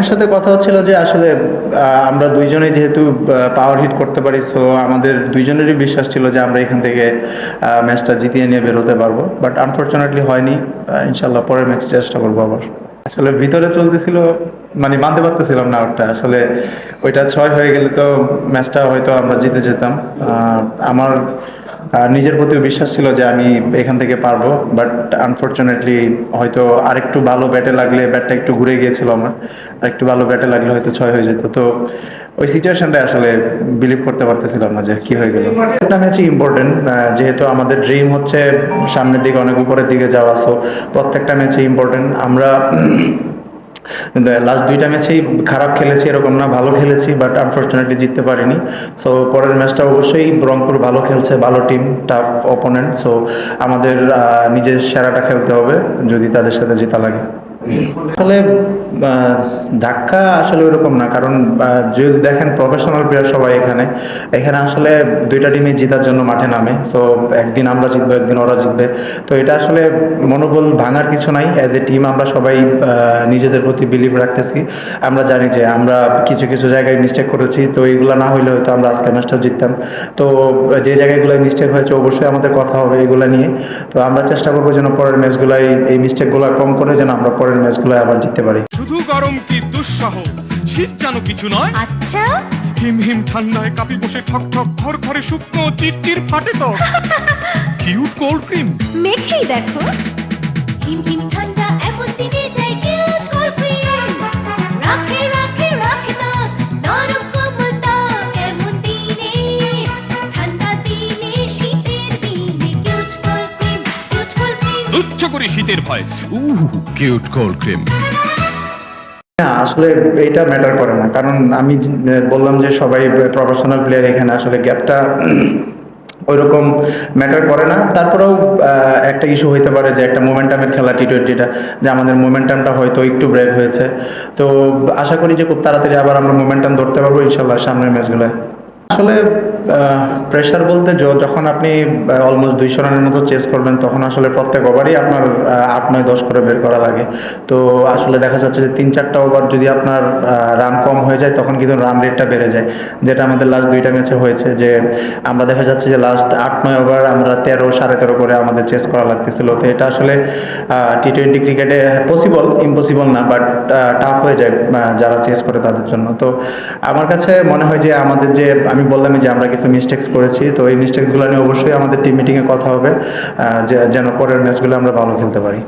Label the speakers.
Speaker 1: রহমানের সাথে কথা হচ্ছিল যে আসলে আমরা দুইজনে যেহেতু পাওয়ার হিট করতে পারি সো আমাদের দুইজনেরই বিশ্বাস ছিল যে আমরা এখান থেকে ম্যাচটা জিতিয়ে নিয়ে বেরোতে পারব। বাট আনফর্চুনেটলি হয়নি। ইনশাল্লাহ পরের ম্যাচ চেষ্টা করব আবার। আসলে ভিতরে চলতেছিল মানে মানতে পারতেছিলাম না ওটা। আসলে ওইটা ছয় হয়ে গেলে তো ম্যাচটা হয়তো আমরা জিতে যেতাম। আমার আহ, নিজের প্রতিও বিশ্বাস ছিল যে আমি এখান থেকে পারব বাট আনফর্চুনেটলি হয়তো আরেকটু ভালো ব্যাটে লাগলে ব্যাটটা একটু ঘুরে গিয়েছিল আমার আরেকটু ভালো ব্যাটে লাগলে হয়তো ছয় হয়ে যেত। তো ওই সিচুয়েশনটা আসলে বিলিভ করতে পারতেছিলাম না যে কি হয়ে গেল। একটা ম্যাচই ইম্পর্টেন্ট যেহেতু আমাদের ড্রিম হচ্ছে সামনের দিকে অনেক উপরের দিকে যাওয়া সো প্রত্যেকটা ম্যাচই ইম্পর্টেন্ট আমরা লাস্ট দুইটা ম্যাচেই খারাপ খেলেছি, এরকম না, ভালো খেলেছি বাট আনফর্চুনেটলি জিততে পারিনি। সো পরের ম্যাচটা অবশ্যই রংপুর ভালো খেলছে, ভালো টিম টাফ অপোনেন্ট সো আমাদের নিজের সেরাটা খেলতে হবে, যদি তাদের সাথে জেতা লাগে। আসলে ধাক্কা আসলে ওরকম না, কারণ যদি দেখেন প্রফেশনাল প্লেয়ার সবাই এখানে এখানে আসলে দুইটা টিমে জেতার জন্য মাঠে নামে সো একদিন আমরা জিতবো, একদিন ওরা জিতবে, তো এটা আসলে মনোবল ভাঙার কিছু নাই অ্যাজ এ টিম আমরা সবাই নিজেদের প্রতি বিলিভ রাখতেছি, আমরা জানি যে আমরা কিছু কিছু জায়গায় মিস্টেক করেছি, তো এইগুলো না হইলে হয়তো আমরা আজকে ম্যাচটা জিততাম, তো, যে জায়গাগুলো মিস্টেক হয়েছে অবশ্যই আমাদের কথা হবে এগুলো নিয়ে, তো আমরা চেষ্টা করব যেন পরের ম্যাচগুলাই এই মিস্টেকগুলো কম করে, যেন আমরা পরের ম্যাচগুলো আবার জিততে পারি।
Speaker 2: শুধু গরম কি দুঃসহ? শীত যেন কিছু নয়।
Speaker 3: আচ্ছা।
Speaker 2: হিম হিম ঠান্ডায় কাপি বসে ঠক ঠক ঘর ঘরে শুকনো চিরচির ফাটে তো। কিউট কোল্ড ক্রিম
Speaker 3: মেখেই দেখো।
Speaker 4: হিম হিম ঠান্ডা এমন দিনে যাই কিউট কোল্ড ক্রিম রাখে
Speaker 2: তুচ্ছ করে শীতের ভয়। উহ কিউট কোল্ড ক্রিম
Speaker 1: আসলে এইটা ম্যাটার করে না। কারণ আমি বললাম যে সবাই প্রফেশনাল প্লেয়ার এখানে, আসলে গ্যাপটা ওইরকম ম্যাটার করে না। তারপরেও একটা ইস্যু হইতে পারে যে একটা মোমেন্টামের খেলা টি টোয়েন্টিটা যে আমাদের মোমেন্টামটা হয়তো একটু ব্রেক হয়েছে। তো আশা করি যে খুব তাড়াতাড়ি আবার আমরা মোমেন্টাম ধরতে পারব, ইনশাল্লাহ, সামনের ম্যাচগুলোয় আসলে প্রেশার বলতে যখন আপনি অলমোস্ট দুইশো রানের মতো চেস করবেন, তখন আসলে প্রত্যেক ওভারই আপনার আট নয়, দশ করে বের করা লাগে। তো আসলে দেখা যাচ্ছে যে তিন চারটা ওভার যদি আপনার রান কম হয়ে যায়, তখন কিন্তু রান রেটটা বেড়ে যায়। যেটা আমাদের লাস্ট দুইটা ম্যাচে হয়েছে যে, আমরা দেখা যাচ্ছে যে লাস্ট আট নয় ওভার আমরা তেরো, সাড়ে তেরো করে আমাদের চেস করা লাগতেছিল। তো এটা আসলে টি টোয়েন্টি ক্রিকেটে পসিবল ইম্পসিবল না বাট টাফ হয়ে যায় যারা চেস করে তাদের জন্য। তো আমার কাছে মনে হয় যে আমাদের যে, আমি বললামই যে আমরা কিছু মিস্টেক্স করেছি, তো এই মিস্টেক্সগুলো নিয়ে অবশ্যই আমাদের টিম মিটিংয়ে কথা হবে যেন পরের ম্যাচগুলো আমরা ভালো খেলতে পারি।